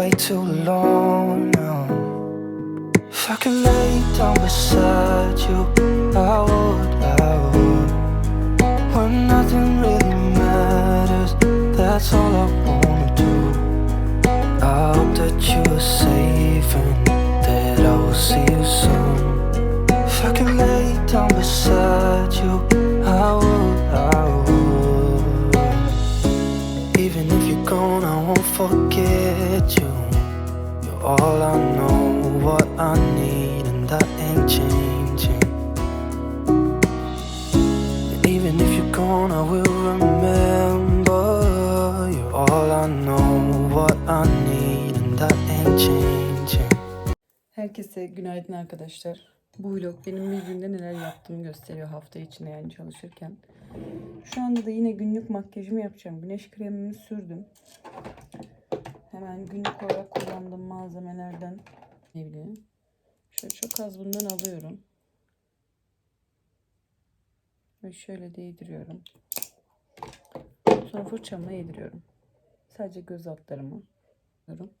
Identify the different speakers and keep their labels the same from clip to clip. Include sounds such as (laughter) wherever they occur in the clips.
Speaker 1: way too long now. If I could lay down beside you, I would, I would. When nothing really matters, that's all I wanna do. I hope that you are safe and that I will see you soon. If I could lay down beside you, I would, I would. Even if you're gone, I won't forget you. All I know, what I need, and that ain't changing. Even if you're gone, I will remember. You're all I know, what I need, and that ain't changing.
Speaker 2: Herkese günaydın arkadaşlar. Bu vlog benim bir günde neler yaptığımı gösteriyor hafta içinde yani çalışırken. Şu anda da yine günlük makyajımı yapacağım. Güneş kremimi sürdüm. Hemen günlük olarak kullandığım malzemelerden ne bileyim. Şöyle çok az bundan alıyorum. Ve şöyle değdiriyorum. Sonra fırçamla yediriyorum. Sadece göz altlarımı yapıyorum.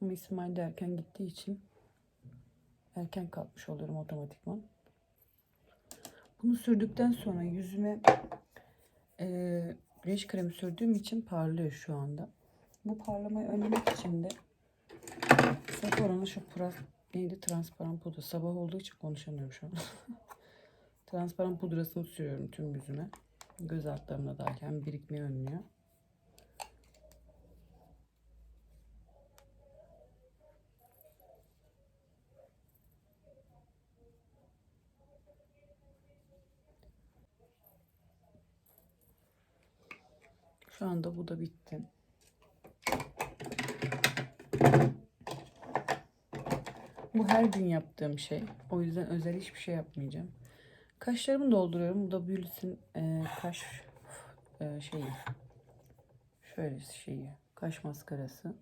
Speaker 2: Ama İsmail de erken gittiği için erken kalkmış oluyorum otomatikman. Bunu sürdükten sonra yüzüme eee güneş kremi sürdüğüm için parlıyor şu anda. Bu parlamayı önlemek için de Sephora'nın şu pras, neydi transparan pudra. Sabah olduğu için konuşamıyorum şu an. (laughs) transparan pudrasını sürüyorum tüm yüzüme. Göz altlarımda da hem birikmeyi önlüyor. Şu anda bu da bitti. Bu her gün yaptığım şey. O yüzden özel hiçbir şey yapmayacağım. Kaşlarımı dolduruyorum. Bu da Bülüs'ün e, kaş e, şeyi. Şöyle şeyi. Kaş maskarası.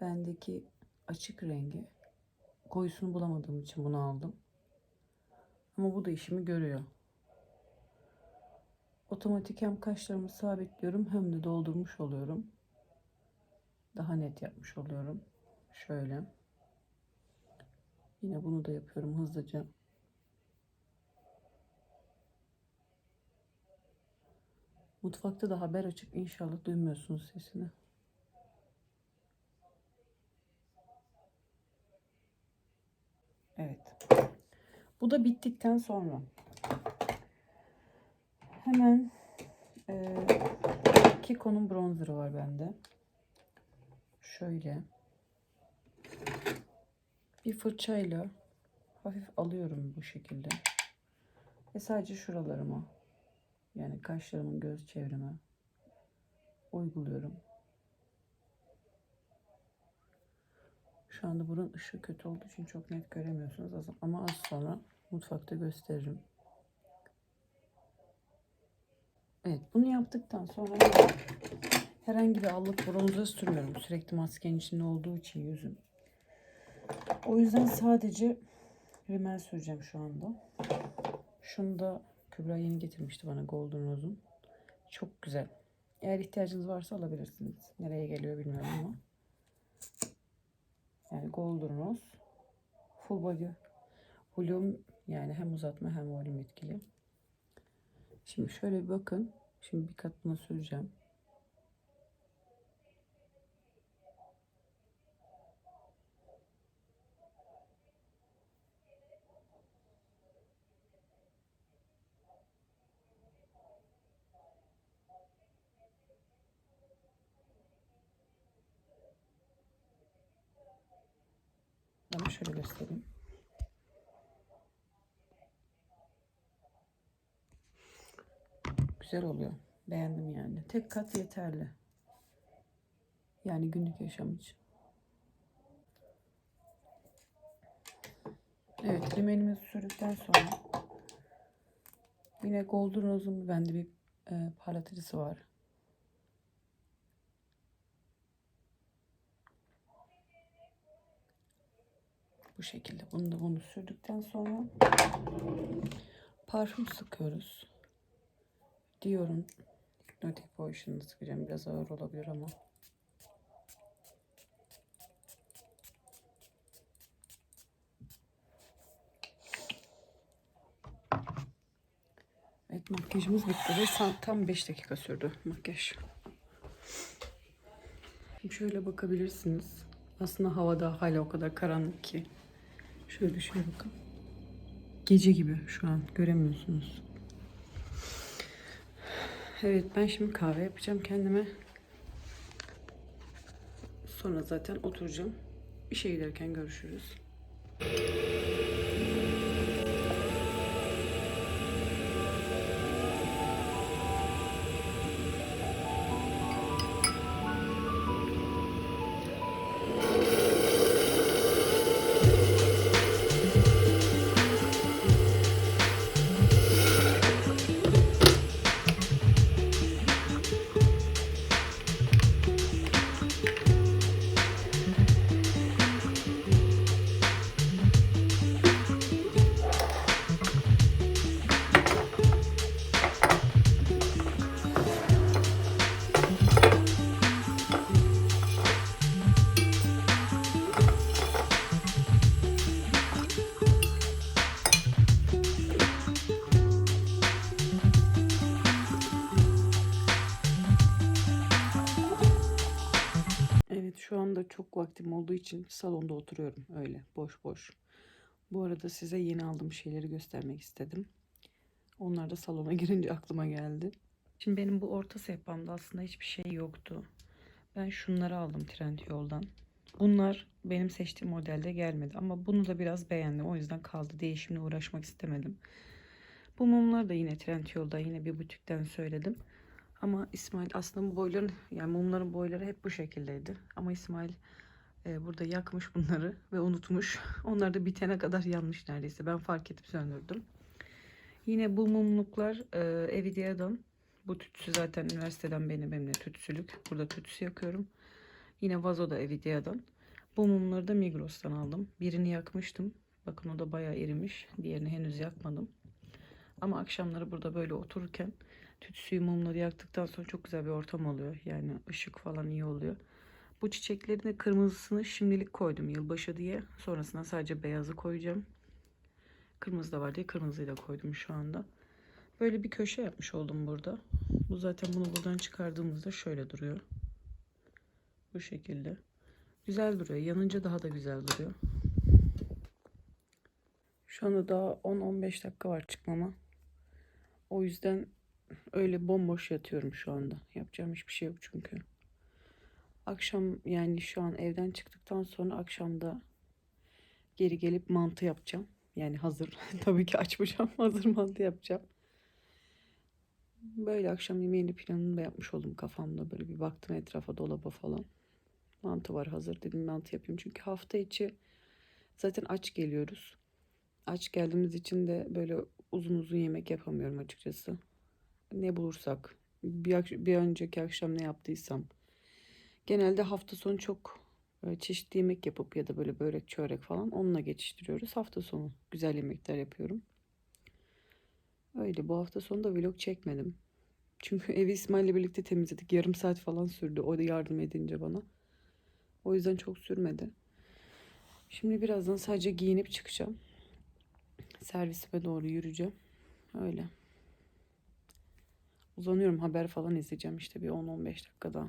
Speaker 2: Bendeki açık rengi. Koyusunu bulamadığım için bunu aldım. Ama bu da işimi görüyor. Otomatik hem kaşlarımı sabitliyorum hem de doldurmuş oluyorum. Daha net yapmış oluyorum. Şöyle. Yine bunu da yapıyorum hızlıca. Mutfakta da haber açık. İnşallah duymuyorsunuz sesini. Evet. Bu da bittikten sonra hemen e, Kiko'nun bronzerı var bende. Şöyle bir fırçayla hafif alıyorum bu şekilde. Ve sadece şuralarıma yani kaşlarımın göz çevreme uyguluyorum. Şu anda buranın ışığı kötü olduğu için çok net göremiyorsunuz ama az sonra mutfakta gösteririm. Evet bunu yaptıktan sonra herhangi bir allık bronzer sürmüyorum. Sürekli maskenin içinde olduğu için yüzüm. O yüzden sadece rimel süreceğim şu anda. Şunu da Kübra yeni getirmişti bana Golden Rose'un. Çok güzel. Eğer ihtiyacınız varsa alabilirsiniz. Nereye geliyor bilmiyorum ama. Yani Golden Rose. Full body. Volüm yani hem uzatma hem volüm etkili. Şimdi şöyle bir bakın. Şimdi bir kat buna süreceğim. Ama şöyle göstereyim. Güzel oluyor. Beğendim yani. Tek kat yeterli. Yani günlük yaşam için. Evet, limenimizi sürdükten sonra yine Golden Rose'un bende bir e, parlatıcısı var. Bu şekilde. Bunu da bunu sürdükten sonra parfüm sıkıyoruz. Diyorum Hypnotic Potion'ı sıkacağım. Biraz ağır olabilir ama. Evet makyajımız bitti ve tam 5 dakika sürdü makyaj. Şöyle bakabilirsiniz. Aslında havada hala o kadar karanlık ki. Şöyle şöyle bakın. Gece gibi şu an göremiyorsunuz. Evet ben şimdi kahve yapacağım kendime. Sonra zaten oturacağım. İşe giderken görüşürüz. İçin salonda oturuyorum öyle boş boş. Bu arada size yeni aldığım şeyleri göstermek istedim. Onlar da salona (laughs) girince aklıma geldi. Şimdi benim bu orta sehpamda aslında hiçbir şey yoktu. Ben şunları aldım Trendyol'dan. Bunlar benim seçtiğim modelde gelmedi ama bunu da biraz beğendim. O yüzden kaldı. Değişimle uğraşmak istemedim. Bu mumları da yine Trendyol'da yine bir butikten söyledim. Ama İsmail aslında bu boyların yani mumların boyları hep bu şekildeydi. Ama İsmail e, burada yakmış bunları ve unutmuş. (laughs) Onlar da bitene kadar yanmış neredeyse. Ben fark edip söndürdüm. Yine bu mumluklar e, Evidia'dan. Bu tütsü zaten üniversiteden benim benimle tütsülük. Burada tütsü yakıyorum. Yine vazo da Evidia'dan. Bu mumları da Migros'tan aldım. Birini yakmıştım. Bakın o da bayağı erimiş. Diğerini henüz yakmadım. Ama akşamları burada böyle otururken tütsüyü mumları yaktıktan sonra çok güzel bir ortam oluyor. Yani ışık falan iyi oluyor. Bu çiçeklerin de kırmızısını şimdilik koydum yılbaşı diye. Sonrasında sadece beyazı koyacağım. Kırmızı da var diye kırmızıyı da koydum şu anda. Böyle bir köşe yapmış oldum burada. Bu zaten bunu buradan çıkardığımızda şöyle duruyor. Bu şekilde. Güzel duruyor. Yanınca daha da güzel duruyor. Şu anda daha 10-15 dakika var çıkmama. O yüzden öyle bomboş yatıyorum şu anda. Yapacağım hiçbir şey yok çünkü. Akşam yani şu an evden çıktıktan sonra akşamda geri gelip mantı yapacağım. Yani hazır. (laughs) Tabii ki açmayacağım. (laughs) Hazır mantı yapacağım. Böyle akşam yemeğini planını da yapmış oldum kafamda. Böyle bir baktım etrafa dolaba falan. Mantı var hazır dedim mantı yapayım. Çünkü hafta içi zaten aç geliyoruz. Aç geldiğimiz için de böyle uzun uzun yemek yapamıyorum açıkçası. Ne bulursak bir, bir önceki akşam ne yaptıysam. Genelde hafta sonu çok e, çeşitli yemek yapıp ya da böyle börek çörek falan onunla geçiştiriyoruz. Hafta sonu güzel yemekler yapıyorum. Öyle bu hafta sonu da vlog çekmedim. Çünkü (laughs) evi İsmail'le birlikte temizledik. Yarım saat falan sürdü o da yardım edince bana. O yüzden çok sürmedi. Şimdi birazdan sadece giyinip çıkacağım. Servisime doğru yürüyeceğim. Öyle. Uzanıyorum haber falan izleyeceğim işte bir 10-15 dakika daha.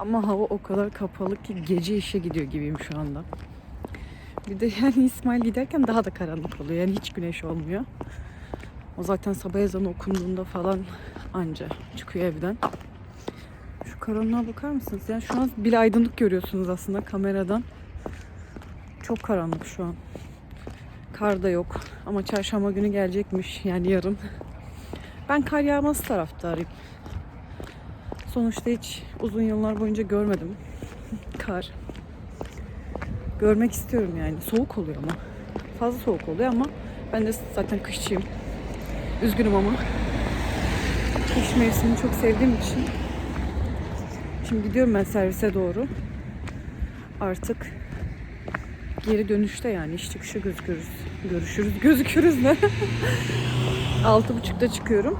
Speaker 2: ama hava o kadar kapalı ki gece işe gidiyor gibiyim şu anda. Bir de yani İsmail giderken daha da karanlık oluyor. Yani hiç güneş olmuyor. O zaten sabah ezanı okunduğunda falan anca çıkıyor evden. Şu karanlığa bakar mısınız? Yani şu an bile aydınlık görüyorsunuz aslında kameradan. Çok karanlık şu an. Kar da yok. Ama çarşamba günü gelecekmiş yani yarın. Ben kar yağması taraftarıyım. Sonuçta hiç uzun yıllar boyunca görmedim. (laughs) Kar. Görmek istiyorum yani. Soğuk oluyor ama. Fazla soğuk oluyor ama ben de zaten kışçıyım. Üzgünüm ama. Kış mevsimini çok sevdiğim için. Şimdi gidiyorum ben servise doğru. Artık geri dönüşte yani iş çıkışı gözükürüz. Görüşürüz, gözükürüz ne? (laughs) Altı buçukta çıkıyorum.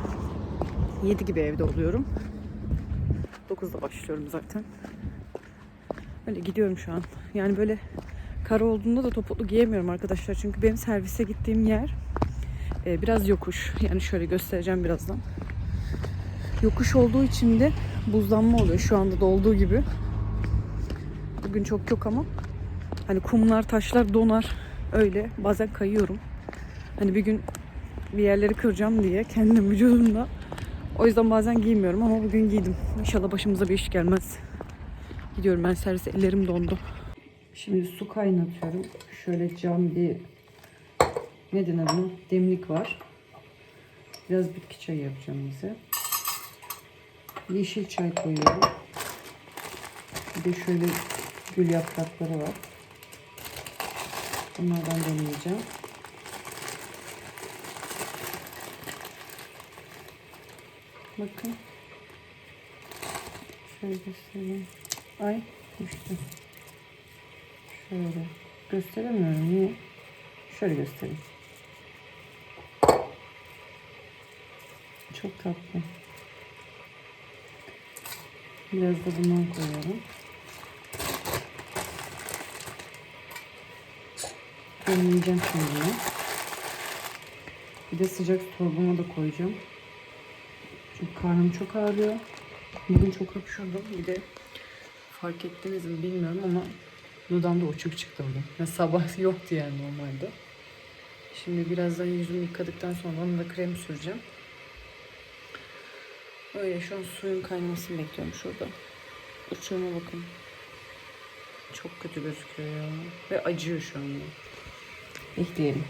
Speaker 2: 7 gibi evde oluyorum. 9'da başlıyorum zaten. Öyle gidiyorum şu an. Yani böyle kar olduğunda da topuklu giyemiyorum arkadaşlar. Çünkü benim servise gittiğim yer e, biraz yokuş. Yani şöyle göstereceğim birazdan. Yokuş olduğu için de buzlanma oluyor. Şu anda da olduğu gibi. Bugün çok yok ama. Hani kumlar, taşlar donar. Öyle. Bazen kayıyorum. Hani bir gün bir yerleri kıracağım diye kendim vücudumda. O yüzden bazen giymiyorum ama bugün giydim. İnşallah başımıza bir iş gelmez. Gidiyorum ben servise ellerim dondu. Şimdi su kaynatıyorum. Şöyle cam bir ne denir buna? Demlik var. Biraz bitki çayı yapacağım bize. Yeşil çay koyuyorum. Bir de şöyle gül yaprakları var. Bunlardan deneyeceğim. Bakın. Şöyle göstereyim. Ay düştü. Şöyle. Gösteremiyorum. Niye? Şöyle göstereyim. Çok tatlı. Biraz da bundan koyuyorum. Demleyeceğim şimdi. Bir de sıcak torbama da koyacağım. Çünkü karnım çok ağrıyor. Bugün çok öpüşürdüm. Bir de fark ettiniz mi bilmiyorum ama dudağımda uçuk çıktı bugün. Ya sabah (laughs) yoktu yani normalde. Şimdi birazdan yüzümü yıkadıktan sonra onu da krem süreceğim. Öyle şu an suyun kaynamasını bekliyorum şurada. Uçağıma bakın. Çok kötü gözüküyor ya. Ve acıyor şu anda. Bekleyelim.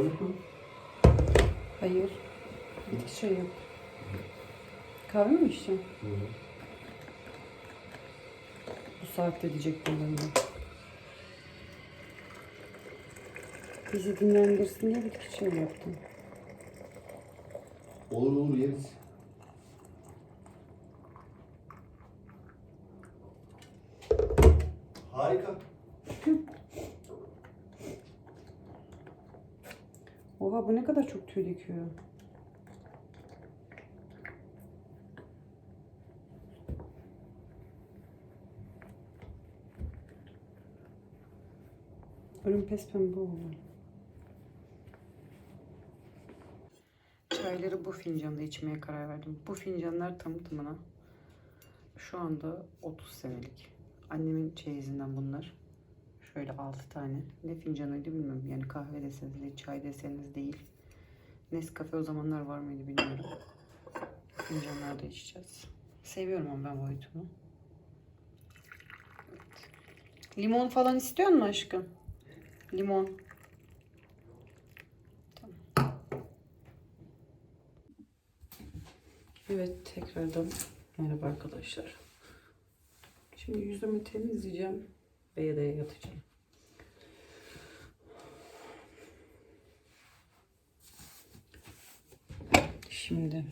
Speaker 3: Yok mu?
Speaker 2: Hayır. Bitki çayı yok. Kahve mi içeceğim? Bu saatte diyecektim ben de. Bizi dinlendirsin diye bitki çayı yaptım.
Speaker 3: Olur olur yeriz.
Speaker 2: Oha bu ne kadar çok tüy döküyor. Ürün pes pembe oldu. Çayları bu fincanda içmeye karar verdim. Bu fincanlar tamı tamına şu anda 30 senelik. Annemin çeyizinden bunlar. Şöyle 6 tane. Ne fincanıydı bilmiyorum. Yani kahve deseniz de çay deseniz değil. Nescafe o zamanlar var mıydı bilmiyorum. Fincanlarda içeceğiz. Seviyorum ama ben boyutunu. Evet. Limon falan istiyor musun aşkım? Limon. Tamam. Evet tekrardan merhaba arkadaşlar. Şimdi yüzümü temizleyeceğim yedeye yatacağım. Şimdi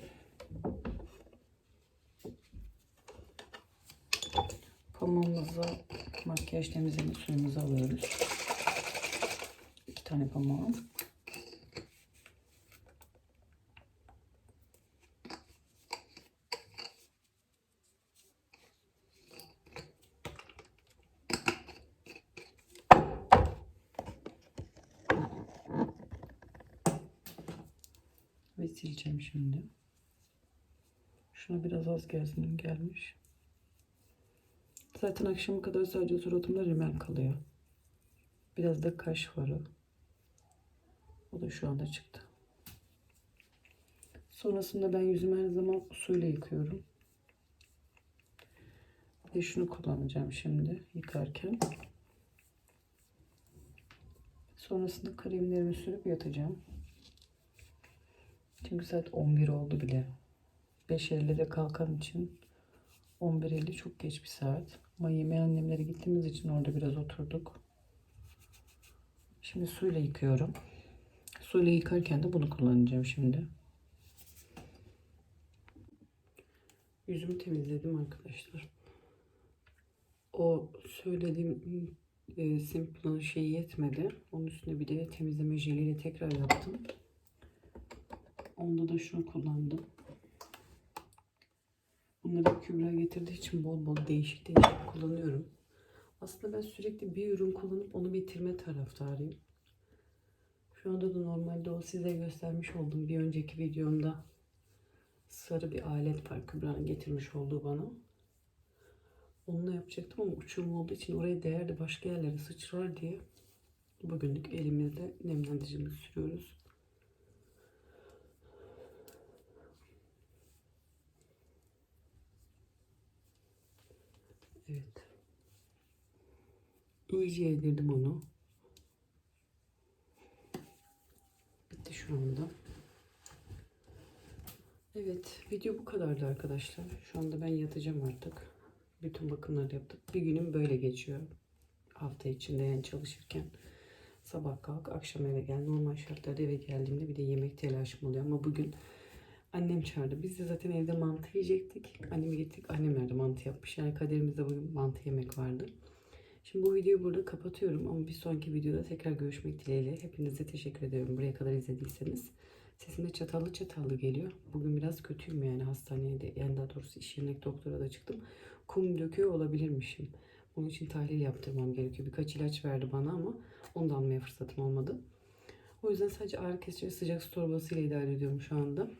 Speaker 2: pamuğumuzu makyaj temizleme suyumuzu alıyoruz. İki tane pamuğu. Ve sileceğim şimdi. Şuna biraz az gelsin gelmiş. Zaten akşama kadar sadece suratımda rimel kalıyor. Biraz da kaş farı. O da şu anda çıktı. Sonrasında ben yüzümü her zaman suyla yıkıyorum. De şunu kullanacağım şimdi yıkarken. Sonrasında kremlerimi sürüp yatacağım. Çünkü saat 11 oldu bile. 5.50'de kalkan için 11.50 çok geç bir saat. Ama yemeğe annemlere gittiğimiz için orada biraz oturduk. Şimdi suyla yıkıyorum. Suyla yıkarken de bunu kullanacağım şimdi. Yüzümü temizledim arkadaşlar. O söylediğim e, Simple'ın şeyi yetmedi. Onun üstüne bir de temizleme jeliyle tekrar yaptım. Onda da şunu kullandım. Bunları Kübra getirdiği için bol bol değişik değişik kullanıyorum. Aslında ben sürekli bir ürün kullanıp onu bitirme taraftarıyım. Şu anda da normalde o size göstermiş olduğum bir önceki videomda sarı bir alet var Kübra'nın getirmiş olduğu bana. Onunla yapacaktım ama uçurum olduğu için oraya değerli başka yerlere sıçrar diye bugünlük elimizde nemlendiricimizi sürüyoruz. Evet. İyice yedirdim onu. Bitti şu anda. Evet, video bu kadardı arkadaşlar. Şu anda ben yatacağım artık. Bütün bakımları yaptık. Bir günüm böyle geçiyor. Hafta içinde yani çalışırken. Sabah kalk, akşam eve gel. Normal şartlarda eve geldiğimde bir de yemek telaşım oluyor. Ama bugün annem çağırdı. Biz de zaten evde mantı yiyecektik. Anneme gittik. Annemler de mantı yapmış. Yani kaderimizde bugün mantı yemek vardı. Şimdi bu videoyu burada kapatıyorum ama bir sonraki videoda tekrar görüşmek dileğiyle. Hepinize teşekkür ediyorum buraya kadar izlediyseniz. Sesim de çatallı çatallı geliyor. Bugün biraz kötüyüm yani hastaneye de yani daha doğrusu iş yerindeki doktora da çıktım. Kum döküyor olabilirmişim. Onun için tahlil yaptırmam gerekiyor. Birkaç ilaç verdi bana ama onu da almaya fırsatım olmadı. O yüzden sadece ağrı kesici sıcak su torbası ile idare ediyorum şu anda.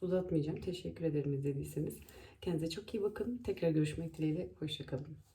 Speaker 2: Uzatmayacağım. Teşekkür ederim izlediyseniz. Kendinize çok iyi bakın. Tekrar görüşmek dileğiyle. Hoşçakalın.